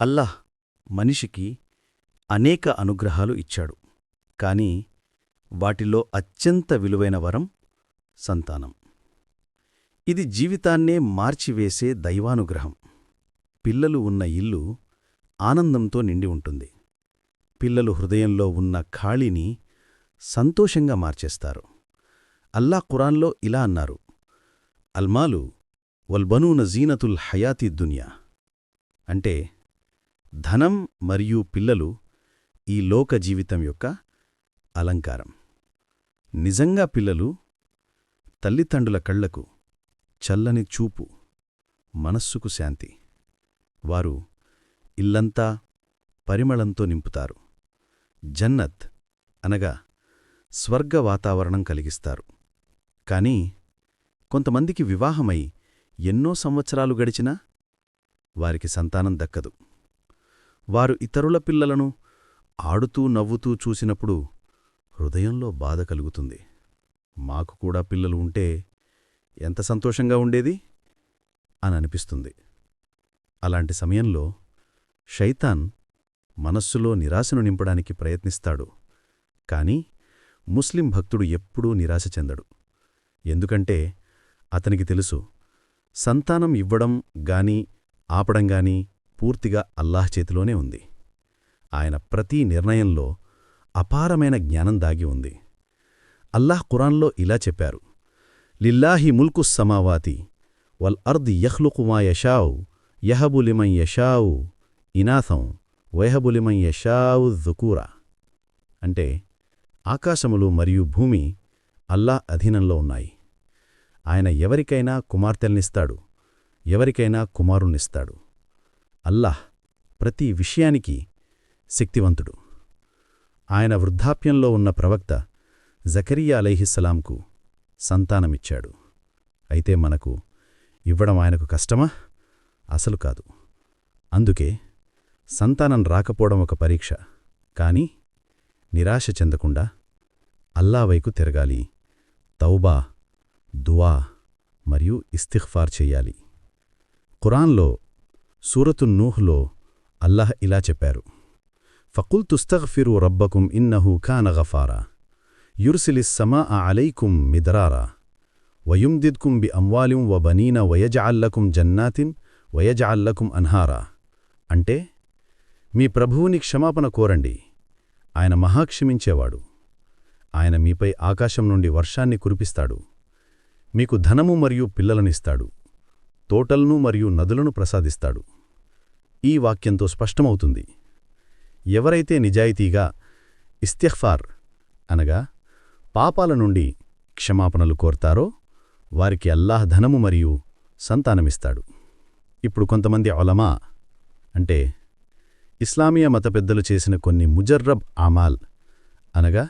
అల్లాహ్ మనిషికి అనేక అనుగ్రహాలు ఇచ్చాడు. కాని వాటిలో అత్యంత విలువైన వరం సంతానం. ఇది జీవితాన్నే మార్చివేసే దైవానుగ్రహం. పిల్లలు ఉన్న ఇల్లు ఆనందంతో నిండి ఉంటుంది. పిల్లలు హృదయంలో ఉన్న ఖాళీని సంతోషంగా మార్చేస్తారు. అల్లా ఖురాన్లో ఇలా అన్నారు అల్మాలు వల్బనూన జీనతుల్ హయాతి దునియా. అంటే ధనం మరియు పిల్లలు ఈ లోక జీవితం యొక్క అలంకారం. నిజంగా పిల్లలు తల్లిదండ్రుల కళ్ళకు చల్లని చూపు మనస్సుకు శాంతి. వారు ఇల్లంతా పరిమళంతో నింపుతారు. జన్నత్ అనగా స్వర్గ వాతావరణం కలిగిస్తారు. కాని కొంతమందికి వివాహమై ఎన్నో సంవత్సరాలు గడిచినా వారికి సంతానం దక్కదు. వారు ఇతరుల పిల్లలను ఆడుతూ నవ్వుతూ చూసినప్పుడు హృదయంలో బాధ కలుగుతుంది. మాకు కూడా పిల్లలు ఉంటే ఎంత సంతోషంగా ఉండేది? అని అనిపిస్తుంది. అలాంటి సమయంలో షైతాన్ మనస్సులో నిరాశను నింపడానికి ప్రయత్నిస్తాడు. కాని ముస్లిం భక్తుడు ఎప్పుడూ నిరాశ చెందడు. ఎందుకంటే అతనికి తెలుసు సంతానం ఇవ్వడం గాని ఆపడం గాని పూర్తిగా అల్లాహ్ చేతిలోనే ఉంది. ఆయన ప్రతి నిర్ణయంలో అపారమైన జ్ఞానం దాగి ఉంది. అల్లాహ్ ఖురాన్లో ఇలా చెప్పారు లిల్లాహి ముల్కు సమావాతి వల్ అర్ద్ యహ్లుకుమా యషావు యహబులిమం యషావు ఇనాథం వయహబులిమం యషావు దుకూరా. అంటే ఆకాశములు మరియు భూమి అల్లాహ్ అధీనంలో ఉన్నాయి. ఆయన ఎవరికైనా కుమార్తెల్నిస్తాడు ఎవరికైనా కుమారుణ్ణిస్తాడు. అల్లాహ్ ప్రతి విషయానికి శక్తివంతుడు. ఆయన వృద్ధాప్యంలో ఉన్న ప్రవక్త జకరియా అలైహిస్సలాంకు సంతానమిచ్చాడు. అయితే మనకు ఇవ్వడం ఆయనకు కష్టమా? అసలు కాదు. అందుకే సంతానం రాకపోవడం ఒక పరీక్ష. కాని నిరాశ చెందకుండా అల్లావైకు తిరగాలి. తౌబా దువా మరియు ఇస్తిఖ్ఫార్ చెయ్యాలి ఖురాన్లో సూరతు నూహ్లో అల్లాహ్ ఇలా చెప్పారు. ఫకుల్ తుస్తగ్ఫిరు రబ్బకుం ఇన్నహు ఖాన గఫారా. యుర్సిలిస్సమా అలైకుం మిదరారా. వయుందిద్కుం బి అమ్వాలిం వ బనీన వయజాల్లకుం జన్నాతిన్ వయజాల్లకుం అన్హారా. అంటే మీ ప్రభువుని క్షమాపణ కోరండి. ఆయన మహాక్షమించేవాడు ఆయన మీపై ఆకాశం నుండి వర్షాన్ని కురిపిస్తాడు. మీకు ధనము మరియు పిల్లలనిస్తాడు తోటలను మరియు నదులను ప్రసాదిస్తాడు. ఈ వాక్యంతో స్పష్టమవుతుంది. ఎవరైతే నిజాయితీగా ఇస్తిహ్ఫార్ అనగా పాపాల నుండి క్షమాపణలు కోరతారో వారికి అల్లాహ్ ధనము మరియు సంతానమిస్తాడు. ఇప్పుడు కొంతమంది ఒలమా అంటే ఇస్లామీయ మత పెద్దలు చేసిన కొన్ని ముజర్రబ్ ఆమాల్ అనగా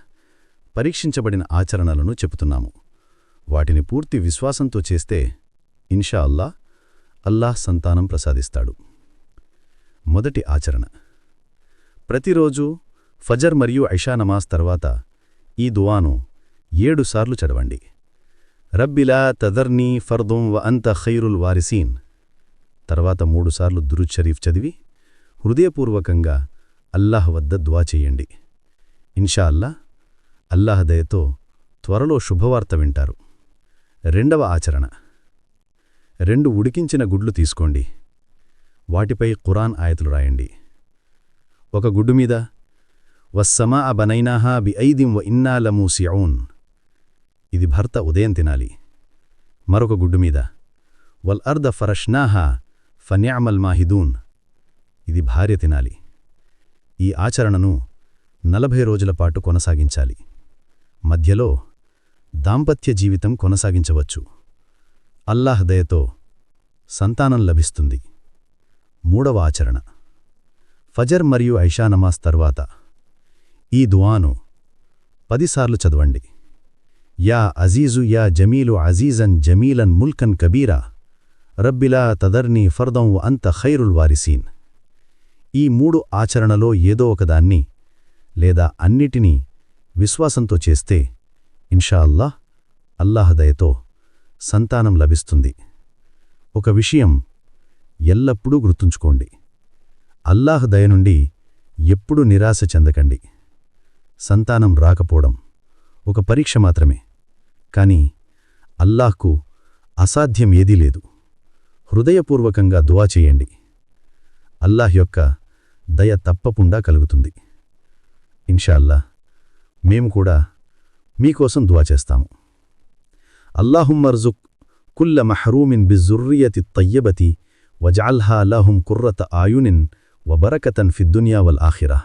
పరీక్షించబడిన ఆచరణలను చెబుతున్నాము. వాటిని పూర్తి విశ్వాసంతో చేస్తే ఇన్షా అల్లా అల్లాహ్ సంతానం ప్రసాదిస్తాడు. మొదటి ఆచరణ. ప్రతిరోజు ఫజర్ మరియు ఐషా నమాజ్ తర్వాత ఈ దువాను ఏడుసార్లు చదవండి. రబ్బిలా తదర్నీ ఫర్దుం వ అంత ఖైరుల్ వారిసీన్. తర్వాత మూడుసార్లు దురుద్ షరీఫ్ చదివి హృదయపూర్వకంగా అల్లాహ్ వద్ద దువా చెయ్యండి ఇన్షా అల్లా అల్లాహ్ దయతో త్వరలో శుభవార్త వింటారు. రెండవ ఆచరణ. రెండు ఉడికించిన గుడ్లు తీసుకోండి. వాటిపై ఖురాన్ ఆయతులు రాయండి. ఒక గుడ్డు మీద వస్సమా అబనైనాహా బి ఐదిం వ ఇన్నాలమూసియౌన్ ఇది భర్త ఉదయం తినాలి. మరొక గుడ్డు మీద వల్ అర్ద ఫరష్నాహా ఫన్యామల్ మాహిదూన్ ఇది భార్య తినాలి. ఈ ఆచరణను నలభై రోజుల పాటు కొనసాగించాలి. మధ్యలో దాంపత్య జీవితం కొనసాగించవచ్చు. అల్లాహ్ దయతో సంతానం లభిస్తుంది. మూడవ ఆచరణ. ఫజర్ మరియు ఐషా నమాజ్ తర్వాత ఈ దువాను పదిసార్లు చదవండి. యా అజీజు యా జమీలు అజీజన్ జమీలన్ ముల్కన్ కబీరా రబ్బిలా తదర్ని ఫర్దం అంత ఖైరుల్ వారిసీన్. ఈ మూడు ఆచరణలో ఏదో ఒకదాన్ని లేదా అన్నిటినీ విశ్వాసంతో చేస్తే ఇన్షాల్లా అల్లాహ్ దయతో సంతానం లభిస్తుంది. ఒక విషయం ఎల్లప్పుడూ గుర్తుంచుకోండి. అల్లాహ్ దయ నుండి ఎప్పుడూ నిరాశ చెందకండి. సంతానం రాకపోవడం ఒక పరీక్ష మాత్రమే. కానీ అల్లాహ్కు అసాధ్యం ఏదీ లేదు. హృదయపూర్వకంగా దువా చేయండి. అల్లాహ్ యొక్క దయ తప్పకుండా కలుగుతుంది. ఇన్షాల్లా మేము కూడా మీకోసం దువా చేస్తాము. అల్లాహుమ్మర్జుక్ కుల్ల మహరూమిన్ బిజుర్రియతి తయ్యబతి వజాల్హా అల్లాహుం కుర్రత ఆయునిన్ వబరకతన్ ఫిద్దునియా వల్ ఆఖిరా.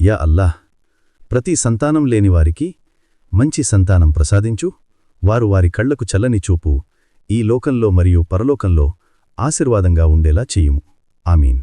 యా అల్లాహ్ ప్రతి సంతానం లేనివారికి మంచి సంతానం ప్రసాదించు. వారు వారి కళ్ళకు చల్లని చూపు ఈ లోకంలో మరియు పరలోకంలో ఆశీర్వాదంగా ఉండేలా చేయుము. ఆమీన్.